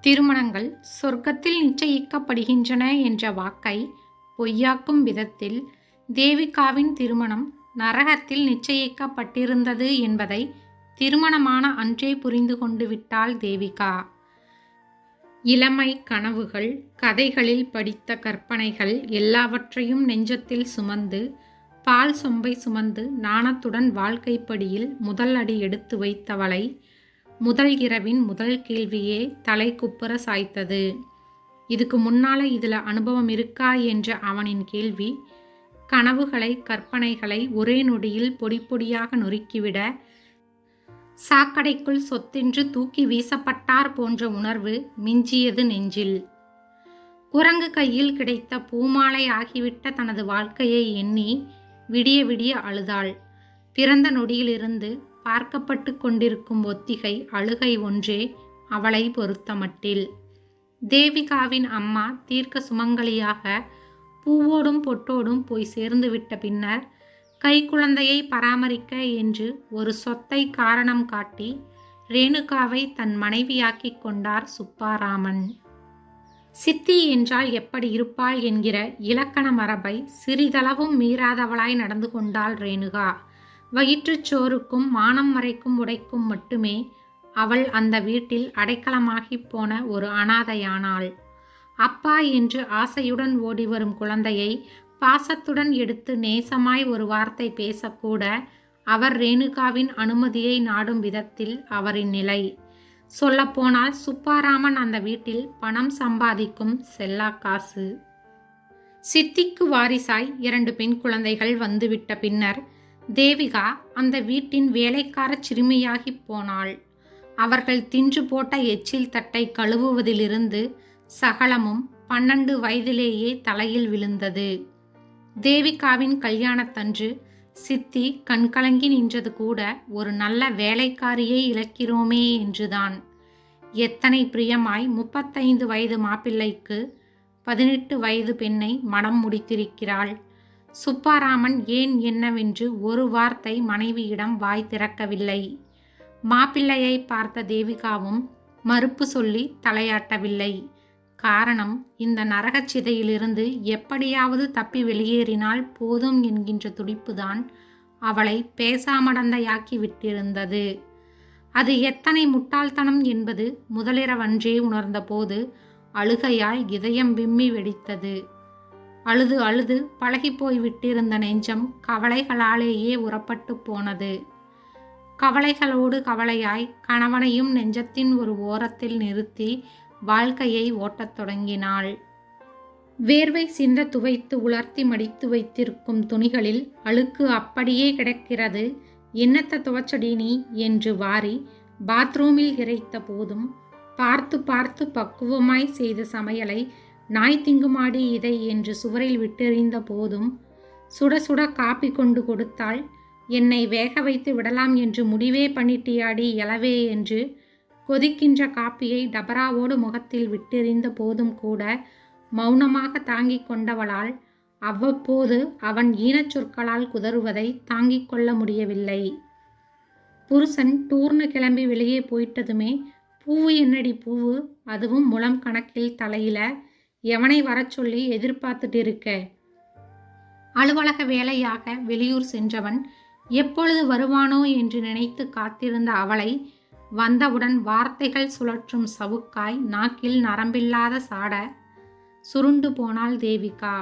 திருமணங்கள் சொர்க்கத்தில் நிச்சயிக்கப்படுகின்றன என்ற வாக்கை பொய்யாக்கும் விதத்தில் தேவிகாவின் திருமணம் நரகத்தில் நிச்சயிக்கப்பட்டிருந்தது என்பதை திருமணமான அன்றே புரிந்து கொண்டு விட்டாள் தேவிகா. இளமை கனவுகள் கதைகளில் படித்த கற்பனைகள் எல்லாவற்றையும் நெஞ்சத்தில் சுமந்து பால் சொம்பை சுமந்து நாணத்துடன் வாழ்க்கைப்படியில் முதல் அடி எடுத்து வைத்தவளை முதல் இரவின் முதல் கேள்வியே தலை குப்புற சாய்த்தது. இதுக்கு முன்னால இதில் அனுபவம் இருக்கா என்ற அவனின் கேள்வி கனவுகளை கற்பனைகளை ஒரே நொடியில் பொடி பொடியாக நொறுக்கிவிட சாக்கடைக்குள் சொத்தென்று தூக்கி வீசப்பட்டார் போன்ற உணர்வு மிஞ்சியது நெஞ்சில். குரங்கு கையில் கிடைத்த பூமாலை ஆகிவிட்ட தனது வாழ்க்கையை எண்ணி விடிய விடிய அழுதாள். பிறந்த நொடியிலிருந்து பார்க்கப்பட்டு கொண்டிருக்கும் ஒத்திகை அழுகை ஒன்றே அவளை பொறுத்தமட்டில் தேவிகாவின் அம்மா தீர்க்க சுமங்கலியாக பூவோடும் பொட்டோடும் போய் சேர்ந்து விட்ட பின்னர் கைக்குழந்தையை பராமரிக்க என்று ஒரு சொத்தை காரணம் காட்டி ரேணுகாவை தன் மனைவியாக்கிக் கொண்டார் சுப்பாராமன். சித்தி என்றால் எப்படி இருப்பாள் என்கிற இலக்கண மரபை சிறிதளவும் மீறாதவளாய் நடந்து கொண்டாள் ரேணுகா. வயிற்றுச் சோறுக்கும் மானம் மறைக்கும் உடைக்கும் மட்டுமே அவள் அந்த வீட்டில் அடைக்கலமாகிப் போன ஒரு அனாதையானாள். அப்பா என்று ஆசையுடன் ஓடி வரும் குழந்தையை பாசத்துடன் எடுத்து நேசமாய் ஒரு வார்த்தை பேசக்கூட அவர் ரேணுகாவின் அனுமதியை நாடும் விதத்தில் அவரின் நிலை. சொல்லப்போனால் சுப்பாராமன் அந்த வீட்டில் பணம் சம்பாதிக்கும் செல்லா காசு. சித்திக்கு வாரிசாய் இரண்டு பெண் குழந்தைகள் வந்துவிட்ட பின்னர் தேவிகா அந்த வீட்டின் வேலைக்கார சிறுமியாகிப் போனாள். அவர்கள் தின்று போட்ட எச்சில் தட்டை கழுவுவதிலிருந்து சகலமும் பன்னெண்டு வயதிலேயே தலையில் விழுந்தது. தேவிகாவின் கல்யாணத்தன்று சித்தி கண்கலங்கி நின்றது கூட ஒரு நல்ல வேலைக்காரியை இழக்கிறோமே என்றுதான். எத்தனை பிரியமாய் முப்பத்தைந்து வயது மாப்பிள்ளைக்கு பதினெட்டு வயது பெண்ணை மனம் முடித்திருக்கிறாள். சுப்பாராமன் ஏன் என்னவென்று ஒரு வார்த்தை மனைவியிடம் வாய் திறக்கவில்லை. மாப்பிள்ளையை பார்த்த தேவிகாவும் மறுப்பு சொல்லி தலையாட்டவில்லை. காரணம் இந்த நரகச் சிதையிலிருந்து எப்படியாவது தப்பி வெளியேறினால் போதும் என்கின்ற துடிப்புதான் அவளை பேசாமடந்தையாக்கி விட்டிருந்தது அது எத்தனை முட்டாள்தனம் என்பது முதலிரவன்றே உணர்ந்தபோது அழுகையால் இதயம் விம்மி வெடித்தது. அழுது அழுது பழகிப்போய் விட்டிருந்த நெஞ்சம் கவலைகளாலேயே உறப்பட்டு போனது. கவலைகளோடு கவலையாய் கணவனையும் நெஞ்சத்தின் ஒரு ஓரத்தில் நிறுத்தி வாழ்க்கையை ஓட்டத் தொடங்கினாள். வேர்வை சிந்த துவைத்து உலர்த்தி மடித்து வைத்திருக்கும் துணிகளில் அழுக்கு அப்படியே கிடக்கிறது. என்னத்த துவச்சடி நீ? என்று வாரி பாத்ரூமில் இறைத்த போதும் பார்த்து பார்த்து பக்குவமாய் செய்த சமையலை நாய் திங்குமாடி இதை என்று சுவரில் விட்டெறிந்த போதும் சுட சுட காப்பி கொண்டு கொடுத்தால் என்னை வேக வைத்து விடலாம் என்று முடிவே பண்ணிட்டியாடி எழவே என்று கொதிக்கின்ற காப்பியை டபராவோடு முகத்தில் விட்டெறிந்த போதும் கூட மௌனமாக தாங்கிக் கொண்டவளால் அவ்வப்போது அவன் ஈனச் சொற்களால் குதறுவதை தாங்கிக் கொள்ள முடியவில்லை. புருஷன் டூர்னு கிளம்பி வெளியே போயிட்டதுமே பூவு என்னடி பூவு? அதுவும் முளம் கணக்கில் தலையில எவனை வரச் சொல்லி எதிர்பார்த்துட்டு இருக்க? அலுவலக வேலையாக வெளியூர் சென்றவன் எப்பொழுது வருவானோ என்று நினைத்து காத்திருந்த அவளை வந்தவுடன் வார்த்தைகள் சுழற்றும் சவுக்காய் நாக்கில் நரம்பில்லாத சாட சுருண்டு போனாள் தேவிகா.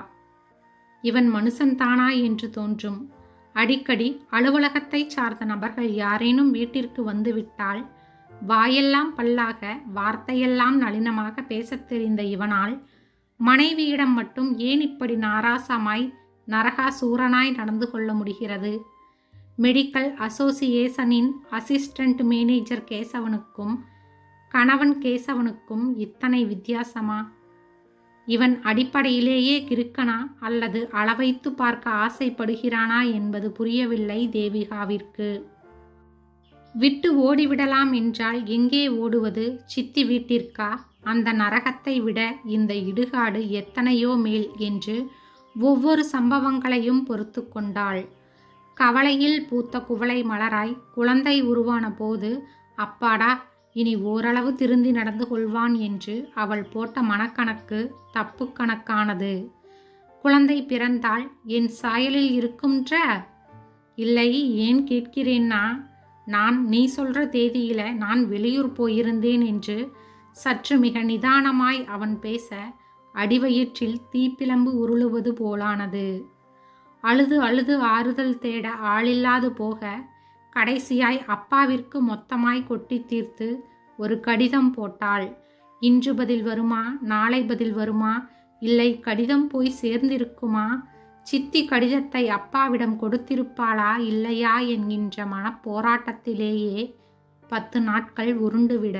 இவன் மனுஷன்தானா என்று தோன்றும். அடிக்கடி அலுவலகத்தை சார்ந்த நபர்கள் யாரேனும் வீட்டிற்கு வந்துவிட்டால் வாயெல்லாம் பல்லாக வார்த்தையெல்லாம் நளினமாக பேசத் தெரிந்த இவனால் மனைவியிடம் மட்டும் ஏன் இப்படி நாராசமாய் நரகாசூரனாய் நடந்து கொள்ள முடிகிறது? மெடிக்கல் அசோசியேஷனின் அசிஸ்டண்ட் மேனேஜர் கேசவனுக்கும் கணவன் கேசவனுக்கும் இத்தனை வித்தியாசமா? இவன் அடிப்படையிலேயே கிறுக்கனா? அல்லது அளவைத்து பார்க்க ஆசைப்படுகிறானா என்பது புரியவில்லை தேவிகாவிற்கு. விட்டு ஓடிவிடலாம் என்றால் எங்கே ஓடுவது? சித்தி வீட்டிற்கா? அந்த நரகத்தை விட இந்த இடுகாடு எத்தனையோ மேல் என்று ஒவ்வொரு சம்பவங்களையும் பொறுத்து கொண்டாள். கவலையில் பூத்த குவளை மலராய் குழந்தை உருவான போது அப்பாடா இனி ஓரளவு திருந்தி நடந்து கொள்வான் என்று அவள் போட்ட மனக்கணக்கு தப்பு கணக்கானது. குழந்தை பிறந்தால் என் சாயலில் இருக்கும்ன்ற? இல்லை ஏன் கேட்கிறேன்னா நான் நீ சொல்ற தேதியில நான் வெளியூர் போயிருந்தேன் என்று சற்று மிக நிதானமாய் அவன் பேச அடிவயிற்றில் தீப்பிலம்பு உருளுவது போலானது. அழுது அழுது ஆறுதல் தேட ஆளில்லாது போக கடைசியாய் அப்பாவிற்கு மொத்தமாய் கொட்டி தீர்த்து ஒரு கடிதம் போட்டாள். இன்று பதில் வருமா? நாளை பதில் வருமா? இல்லை கடிதம் போய் சேர்ந்திருக்குமா? சித்தி கடிதத்தை அப்பாவிடம் கொடுத்திருப்பாளா? இல்லையா? என்கின்ற மனப்போராட்டத்திலேயே பத்து நாட்கள் உருண்டுவிட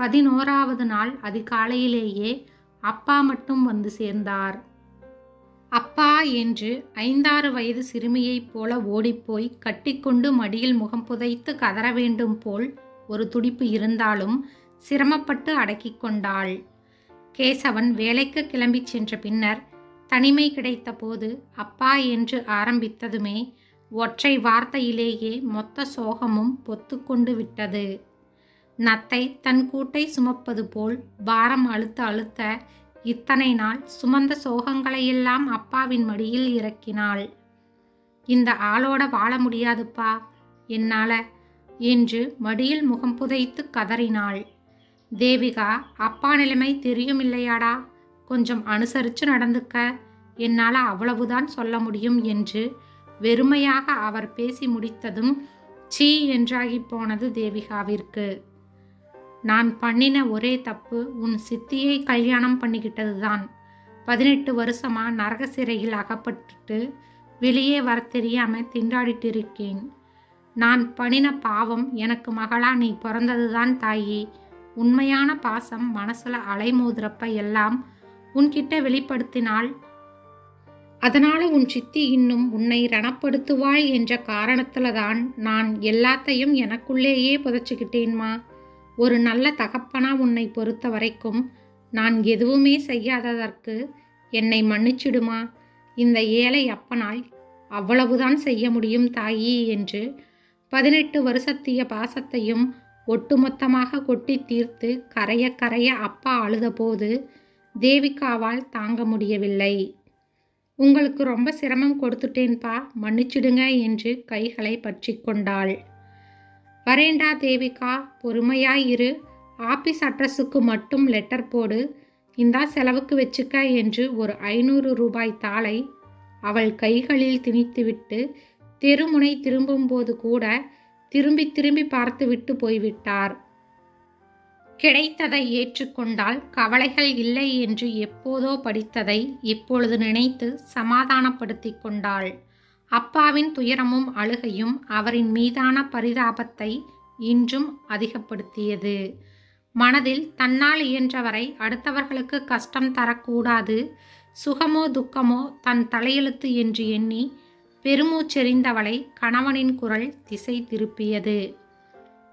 பதினோராவது நாள் அதிகாலையிலேயே அப்பா மட்டும் வந்து சேர்ந்தார். அப்பா என்று ஐந்தாறு வயது சிறுமியைப் போல ஓடிப்போய் கட்டிக்கொண்டு மடியில் முகம் புதைத்து கதற வேண்டும் போல் ஒரு துடிப்பு இருந்தாலும் சிரமப்பட்டு அடக்கிக் கொண்டாள். கேசவன் வேலைக்கு கிளம்பிச் சென்ற பின்னர் தனிமை கிடைத்த போது அப்பா என்று ஆரம்பித்ததுமே ஒற்றை வார்த்தையிலேயே மொத்த சோகமும் பொத்துக்கொண்டு விட்டது. நத்தை தன் கூட்டை சுமப்பது போல் பாரம் அழுத்த அழுத்த இத்தனை நாள் சுமந்த சோகங்களையெல்லாம் அப்பாவின் மடியில் இறக்கினாள். இந்த ஆளோட வாழ முடியாதுப்பா என்னால என்று மடியில் முகம் புதைத்து கதறினாள். தேவிகா அப்பா நிலைமை தெரியும் இல்லையாடா கொஞ்சம் அனுசரித்து நடந்துக்க என்னால் அவ்வளவுதான் சொல்ல முடியும் என்று வெறுமையாக அவர் பேசி முடித்ததும் சீ என்றாகி போனது தேவிகாவிற்கு. நான் பண்ணின ஒரே தப்பு உன் சித்தியை கல்யாணம் பண்ணிக்கிட்டது தான் பதினெட்டு வருஷமா நரக சிறையில் அகப்பட்டுட்டு வெளியே வர தெரியாம திண்டாடிட்டு இருக்கேன் நான் பண்ணின பாவம் எனக்கு மகளா நீ பிறந்ததுதான் தாயி. உண்மையான பாசம் மனசுல அலைமோதுறப்ப எல்லாம் உன்கிட்ட வெளிப்படுத்தினால் அதனால உன் சித்தி இன்னும் உன்னை ரணப்படுத்துவாள் என்ற காரணத்துல தான் நான் எல்லாத்தையும் எனக்குள்ளேயே புதைச்சிக்கிட்டேன்மா. ஒரு நல்ல தகப்பனா உன்னை பொறுத்த வரைக்கும் நான் எதுவுமே செய்யாததற்கு என்னை மன்னிச்சிடுமா? இந்த ஏழை அப்பனாய் அவ்வளவுதான் செய்ய முடியும் தாயி என்று பதினெட்டு வருஷத்திய பாசத்தையும் ஒட்டுமொத்தமாக கொட்டி தீர்த்து கரைய கரைய அப்பா அழுதபோது தேவிகாவால் தாங்க முடியவில்லை. உங்களுக்கு ரொம்ப சிரமம் கொடுத்துட்டேன்பா மன்னிச்சிடுங்க என்று கைகளை பற்றி கொண்டாள். வரேண்டா தேவிகா பொறுமையாயிரு. ஆபீஸ் அட்ரஸுக்கு மட்டும் லெட்டர் போடு. இந்தா செலவுக்கு வச்சுக்க என்று ஒரு ஐநூறு ரூபாய் தாளை அவள் கைகளில் திணித்துவிட்டு தெருமுனை திரும்பும்போது கூட திரும்பி திரும்பி பார்த்துவிட்டு போய்விட்டார். கிடைத்ததை ஏற்றுக்கொண்டால் கவலைகள் இல்லை என்று எப்போதோ படித்ததை இப்பொழுது நினைத்து சமாதானப்படுத்தி கொண்டாள். அப்பாவின் துயரமும் அழுகையும் அவரின் மீதான பரிதாபத்தை இன்றும் அதிகப்படுத்தியது. மனதில் தன்னால் இயன்றவரை அடுத்தவர்களுக்கு கஷ்டம் தரக்கூடாது. சுகமோ துக்கமோ தன் தலையெழுத்து என்று எண்ணி பெருமூச்செறிந்தவளை கணவனின் குரல் திசை திருப்பியது.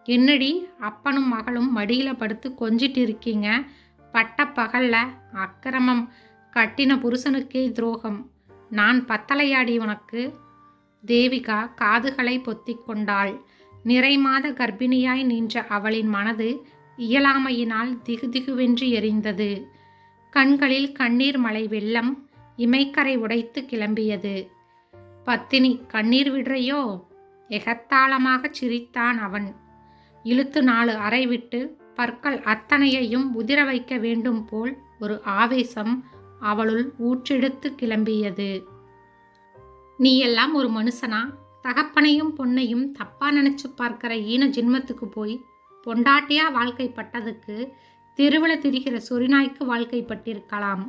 என்னடி அப்பனும் மகளும் மடியில் படுத்து கொஞ்சிட்டு இருக்கீங்க பட்ட பகல்ல அக்கிரமம். கட்டின புருஷனுக்கே துரோகம். நான் பத்தலையாடி உனக்கு. தேவிகா காதுகளை பொத்திக் கொண்டாள். நிறைமாத கர்ப்பிணியாய் நின்ற அவளின் மனது இயலாமையினால் திகுதிகுவென்று எரிந்தது. கண்களில் கண்ணீர் மலை வெள்ளம் இமைக்கரை உடைத்து கிளம்பியது. பத்தினி கண்ணீர் விடுறையோ எகத்தாளமாகச் சிரித்தான் அவன். இழுத்து நாலு அறை விட்டு பற்கள் அத்தனையையும் உதிர வைக்க வேண்டும் போல் ஒரு ஆவேசம் அவளுள் ஊற்றெடுத்து கிளம்பியது. நீ எல்லாம் ஒரு மனுஷனா? தகப்பனையும் பொண்ணையும் தப்பா நினைச்சு பார்க்கிற ஈன ஜென்மத்துக்கு போய் பொண்டாட்டியா வாழ்க்கைப்பட்டதுக்கு தெருவில் திரிகிற சொரிநாய்க்கு வாழ்க்கைப்பட்டிருக்கலாம்.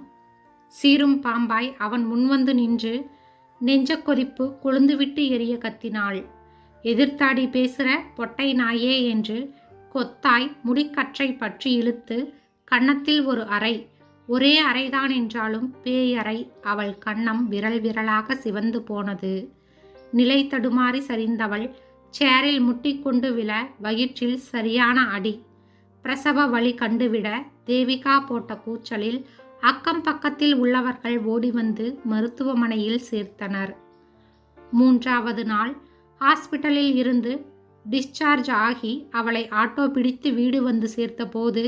சீரும் பாம்பாய் அவன் முன்வந்து நின்று நெஞ்ச கொதிப்பு கொழுந்துவிட்டு எரிய கத்தினாள். எதிர்த்தாடி பேசுகிற பொட்டை நாயே என்று கொத்தாய் முடிக்கற்றை பற்றி இழுத்து கன்னத்தில் ஒரு அறை ஒரே அறைதான் என்றாலும் பேயறை அவள் கண்ணம் விரல் விரலாக சிவந்து போனது. நிலை தடுமாறி சரிந்தவள் சேரில் முட்டிக்கொண்டு விழ வயிற்றில் சரியான அடி. பிரசவ வழி கண்டுவிட தேவிகா போட்ட கூச்சலில் அக்கம் பக்கத்தில் உள்ளவர்கள் ஓடி வந்து மருத்துவமனையில் சேர்த்தனர். மூன்றாவது நாள் ஹாஸ்பிட்டலில் இருந்து டிஸ்சார்ஜ் ஆகி அவளை ஆட்டோ பிடித்து வீடு வந்து சேர்த்தபோது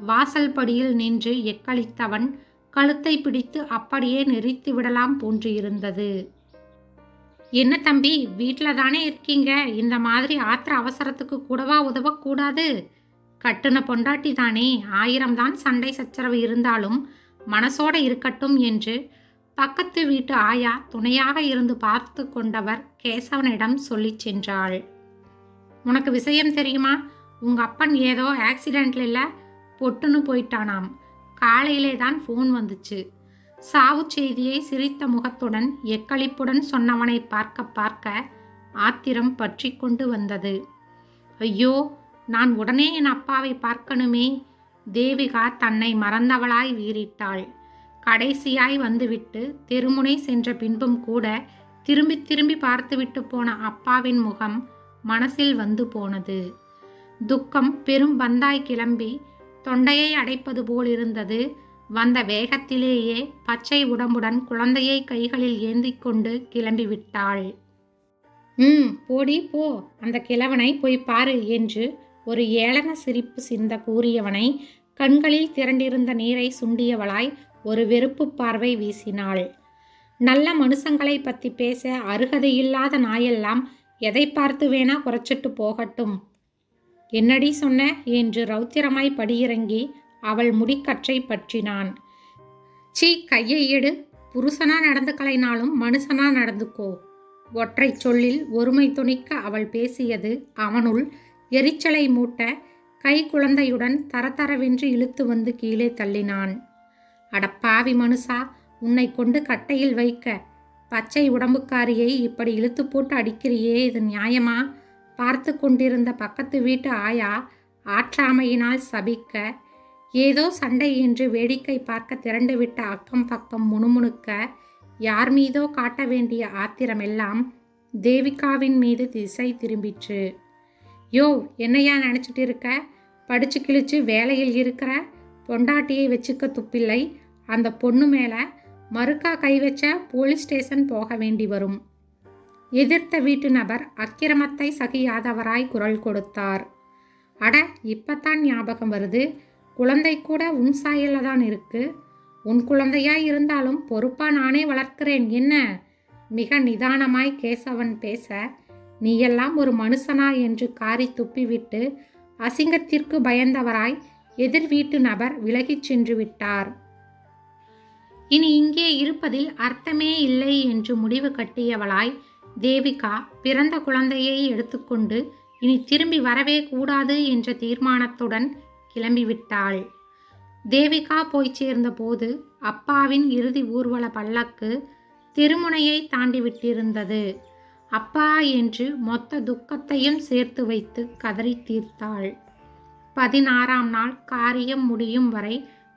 வாசல் படியில் நின்று எக்களித்தவன் கழுத்தை பிடித்து அப்படியே நெறித்து விடலாம் போன்று இருந்தது என்ன தம்பி வீட்டில் தானே இருக்கீங்க? இந்த மாதிரி ஆத்திர அவசரத்துக்கு கூடவா உதவக்கூடாது? கட்டுன பொண்டாட்டி தானே ஆயிரம் தான் சண்டை சச்சரவு இருந்தாலும் மனசோட இருக்கட்டும் என்று பக்கத்து வீட்டு ஆயா துணையாக இருந்து பார்த்து கொண்டவர் கேசவனிடம் சொல்லிச் சென்றாள். உனக்கு விஷயம் தெரியுமா? உங்க அப்பன் ஏதோ ஆக்சிடென்ட்ல இல்லை பொட்டுன்னு போயிட்டானாம். காலையிலே தான் ஃபோன் வந்துச்சு. சாவு செய்தியை சிரித்த முகத்துடன் எக்களிப்புடன் சொன்னவனை பார்க்க பார்க்க ஆத்திரம் பற்றி கொண்டு வந்தது. ஐயோ நான் உடனே என் அப்பாவை பார்க்கணுமே. தேவிகா தன்னை மறந்தவளாய் வீறிட்டாள். கடைசியாய் வந்துவிட்டு தெருமுனை சென்ற பின்பும் கூட திரும்பி திரும்பி பார்த்துவிட்டு போன அப்பாவின் முகம் மனசில் வந்து போனது. துக்கம் பெரும் பந்தாய் கிளம்பி தொண்டையை அடைப்பது போல் இருந்தது. வந்த வேகத்திலேயே பச்சை உடம்புடன் குழந்தையை கைகளில் ஏந்தி கொண்டு கிளம்பிவிட்டாள். ம் போடி போ. அந்த கிழவனை போய் பாரு என்று ஒரு ஏளன சிரிப்பு சிந்த கூறியவனை கண்களில் திரண்டிருந்த நீரை சுண்டியவளாய் ஒரு வெறுப்பு பார்வை வீசினாள். நல்ல மனுஷங்களை பற்றி பேச அருகதையில்லாத நாயெல்லாம் எதை பார்த்து வேணா குறைச்சிட்டு போகட்டும். என்னடி சொன்ன? என்று ரௌத்திரமாய் படியிறங்கி அவள் முடிக்கற்றை பற்றினான். சீ கையை எடு. புருஷனா நடந்துக்கலைனாலும் மனுஷனா நடந்துக்கோ. ஒற்றை சொல்லில் ஒருமை துணிக்க அவள் பேசியது அவனுள் எரிச்சலை மூட்ட கை குழந்தையுடன் தரதரவென்று இழுத்து வந்து கீழே தள்ளினான். அடப்பாவி மனுஷா உன்னை கொண்டு கட்டையில் வைக்க பச்சை உடம்புக்காரியை இப்படி இழுத்து போட்டு அடிக்கிறியே இது நியாயமா? பார்த்து கொண்டிருந்த பக்கத்து வீட்டு ஆயா ஆற்றாமையினால் சபிக்க ஏதோ சண்டை என்று வேடிக்கை பார்க்க திரண்டுவிட்ட அக்கம் பக்கம் முணுமுணுக்க யார் மீதோ காட்ட வேண்டிய ஆத்திரமெல்லாம் தேவிகாவின் மீது திசை திரும்பிற்று. யோ என்னையா நினச்சிட்டு இருக்க? படிச்சு கிழிச்சு வேலையில் இருக்கிற பொண்டாட்டியை வச்சுக்க துப்பில்லை. அந்த பொண்ணு மேலே மறுக்கா கை வச்ச போலீஸ் ஸ்டேஷன் போக வேண்டி வரும். எதிர்த்த வீட்டு நபர் அக்கிரமத்தை சகியாதவராய் குரல் கொடுத்தார். அட இப்பத்தான் ஞாபகம் வருது. குழந்தை கூட உன் சாயல்ல தான் இருக்கு. உன் குழந்தையாய் இருந்தாலும் பொறுப்பா நானே வளர்க்கிறேன். என்ன? மிக நிதானமாய் கேசவன் பேச நீயெல்லாம் ஒரு மனுஷனா? என்று காரி துப்பிவிட்டு அசிங்கத்திற்கு பயந்தவராய் எதிர் வீட்டு நபர் விலகிச் சென்று விட்டார். இனி இங்கே இருப்பதில் அர்த்தமே இல்லை என்று முடிவு கட்டியவளாய் தேவிகா பிறந்த குழந்தையை எடுத்துக்கொண்டு இனி திரும்பி வரவே கூடாது என்ற தீர்மானத்துடன் கிளம்பிவிட்டாள். தேவிகா போய் சேர்ந்தபோது அப்பாவின் இறுதி ஊர்வல பல்லக்கு திருமுனையை தாண்டி விட்டிருந்தது அப்பா என்று மொத்த துக்கத்தையும் சேர்த்து வைத்து கதறி தீர்த்தாள். பதினாறாம் நாள் காரியம் முடியும் வரை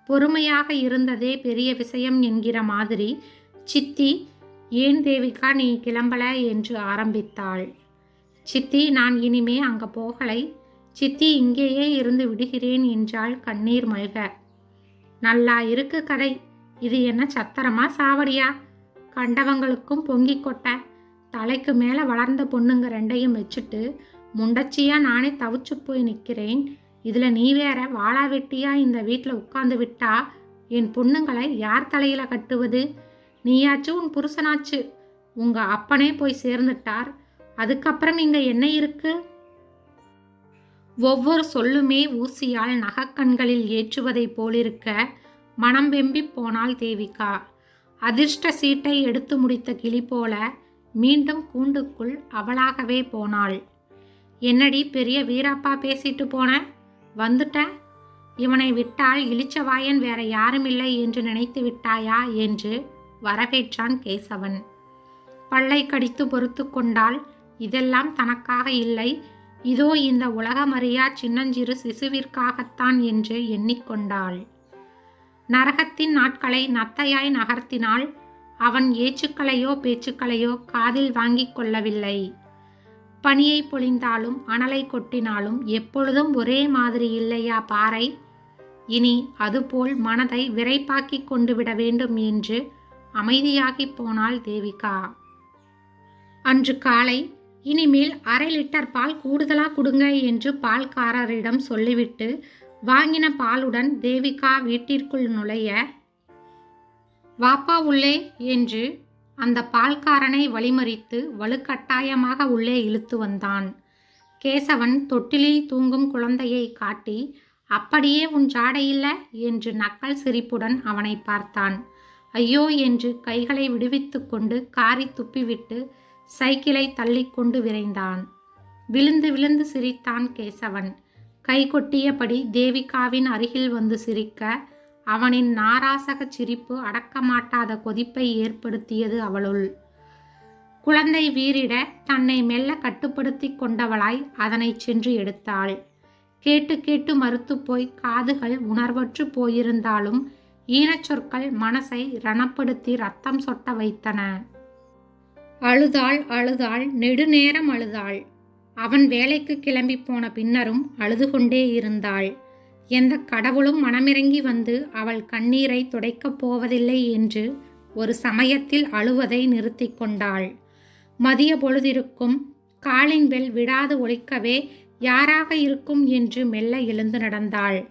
பொறுமையாக இருந்ததே பெரிய விஷயம் என்கிற மாதிரி சித்தி ஏன் தேவிகா நீ கிளம்பல என்று ஆரம்பித்தாள். சித்தி நான் இனிமே அங்கே போகலை. சித்தி இங்கேயே இருந்து விடுகிறேன் என்றாள் கண்ணீர் மல்க. நல்லா இருக்கு கதை. இது என்ன சத்திரமா சாவடியா? கண்டவங்களுக்கும் பொங்கி கொட்ட. தலைக்கு மேலே வளர்ந்த பொண்ணுங்க ரெண்டையும் வச்சுட்டு முண்டச்சியா நானே தவிச்சு போய் நிற்கிறேன் இதில் நீ வேற வாழா வெட்டியாக இந்த வீட்டில் உட்காந்து விட்டா? என் பொண்ணுங்களை யார் தலையில் கட்டுவது? நீயாச்சும் உன் புருஷனாச்சு. உங்க அப்பனே போய் சேர்ந்துட்டார். அதுக்கப்புறம் இங்க என்ன இருக்கு? ஒவ்வொரு சொல்லுமே ஊசியால் நகக்கண்களில் ஏற்றுவதைப் போலிருக்க மனம் வெம்பி போனாள் தேவிகா. அதிர்ஷ்ட சீட்டை எடுத்து முடித்த கிளி போல மீண்டும் கூண்டுக்குள் அவளாகவே போனாள். என்னடி பெரிய வீரப்பா பேசிட்டு போன? வந்துட்ட? இவனை விட்டால் இளிச்சவாயன் வேற யாருமில்லை என்று நினைத்து விட்டாயா என்று வரவேற்றான் கேசவன். பல்லை கடித்து பொறுத்து கொண்டால் இதெல்லாம் தனக்காக இல்லை. இதோ இந்த உலகமறியா சின்னஞ்சிறு சிசுவிற்காகத்தான் என்று எண்ணிக்கொண்டாள். நரகத்தின் நாட்களை நத்தையாய் நகர்த்தினால் அவன் ஏச்சுக்களையோ பேச்சுக்களையோ காதில் வாங்கிக் கொள்ளவில்லை. பனியை பொழிந்தாலும் அனலை கொட்டினாலும் எப்பொழுதும் ஒரே மாதிரி இல்லையா பாறை? இனி அதுபோல் மனதை விரைப்பாக்கி கொண்டு விட வேண்டும் என்று அமைதியாகி போனாள் தேவிகா. அன்று காலை இனிமேல் அரை லிட்டர் பால் கூடுதலா கொடுங்க என்று பால்காரரிடம் சொல்லிவிட்டு வாங்கின பாலுடன் தேவிகா வீட்டிற்குள் நுழைய வாப்பா உள்ளே என்று அந்த பால்காரனை வழிமறித்து வலுக்கட்டாயமாக உள்ளே இழுத்து வந்தான். கேசவன் தொட்டிலில் தூங்கும் குழந்தையை காட்டி அப்படியே உன் ஜாடையில்ல என்று நக்கல் சிரிப்புடன் அவனை பார்த்தான். ஐயோ என்று கைகளை விடுவித்து கொண்டு காரி துப்பிவிட்டு சைக்கிளை தள்ளிக்கொண்டு விரைந்தான். விழுந்து விழுந்து சிரித்தான் கேசவன். கை கொட்டியபடி தேவிகாவின் அருகில் வந்து சிரிக்க அவனின் நாராசகச் சிரிப்பு அடக்கமாட்டாத கொதிப்பை ஏற்படுத்தியது அவளுள். குழந்தை வீறிட தன்னை மெல்ல கட்டுப்படுத்தி கொண்டவளாய் அதனை சென்று எடுத்தாள். கேட்டு கேட்டு மறுத்து போய் காதுகள் உணர்வற்று போயிருந்தாலும் ஈனச்சொற்கள் மனசை ரணப்படுத்தி ரத்தம் சொட்ட வைத்தன. அழுதாள் அழுதாள் நெடுநேரம் அழுதாள். அவன் வேலைக்கு கிளம்பி போன பின்னரும் அழுது கொண்டே இருந்தாள். எந்த கடவுளும் மனமிறங்கி வந்து அவள் கண்ணீரை துடைக்கப் போவதில்லை என்று ஒரு சமயத்தில் அழுவதை நிறுத்தி கொண்டாள். மதிய பொழுதிருக்கும். காலின் பெல் விடாது ஒழிக்கவே யாராக இருக்கும் என்று மெல்ல எழுந்து நடந்தாள்.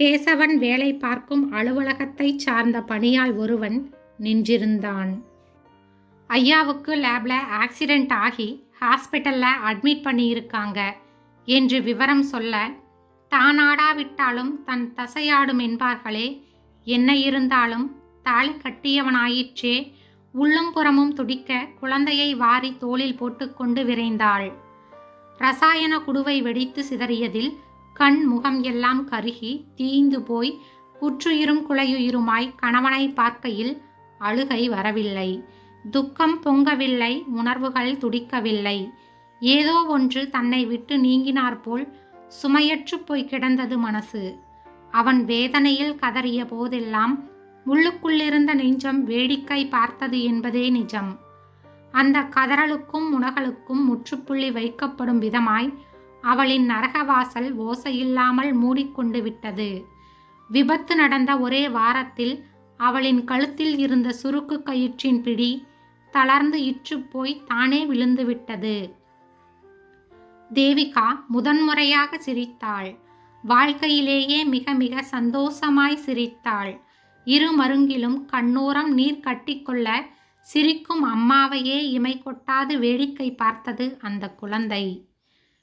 கேசவன் வேலை பார்க்கும் அலுவலகத்தைச் சார்ந்த பணியாள் ஒருவன் நின்றிருந்தான். ஐயாவுக்கு லேப்ல ஆக்சிடெண்ட் ஆகி ஹாஸ்பிட்டலில் அட்மிட் பண்ணியிருக்காங்க என்று விவரம் சொல்ல தானாடாவிட்டாலும் தன் தசையாடும் என்பார்களே என்ன இருந்தாலும் தாலி கட்டியவனாயிற்றே உள்ளும் புறமும் துடிக்க குழந்தையை வாரி தோளில் போட்டுக்கொண்டு விரைந்தாள். ரசாயன குடுவை வெடித்து சிதறியதில் கண் முகம் எல்லாம் கருகி தீய்ந்து போய் குற்றுயிரும் குலையுயிருமாய் கணவனை பார்க்கையில் அழுகை வரவில்லை. துக்கம் பொங்கவில்லை உணர்வுகள் துடிக்கவில்லை. ஏதோ ஒன்று தன்னை விட்டு நீங்கினாற்போல் சுமையற்று போய் கிடந்தது மனசு. அவன் வேதனையில் கதறிய போதெல்லாம் உள்ளுக்குள்ளிருந்த நெஞ்சம் வேடிக்கை பார்த்தது என்பதே நிஜம். அந்த கதறலுக்கும் முனகலுக்கும் முற்றுப்புள்ளி வைக்கப்படும் விதமாய் அவளின் நரகவாசல் ஓசையில்லாமல் மூடிக்கொண்டு விட்டது. விபத்து நடந்த ஒரே வாரத்தில் அவளின் கழுத்தில் இருந்த சுருக்கு கயிற்றின் பிடி தளர்ந்து இற்றுப்போய் தானே விழுந்துவிட்டது தேவிகா முதன்முறையாக சிரித்தாள். வாழ்க்கையிலேயே மிக மிக சந்தோஷமாய் சிரித்தாள். இரு மருங்கிலும் கண்ணோரம் நீர் கட்டிக்கொள்ள சிரிக்கும் அம்மாவையே இமை கொட்டாது வேடிக்கை பார்த்தது அந்த குழந்தை.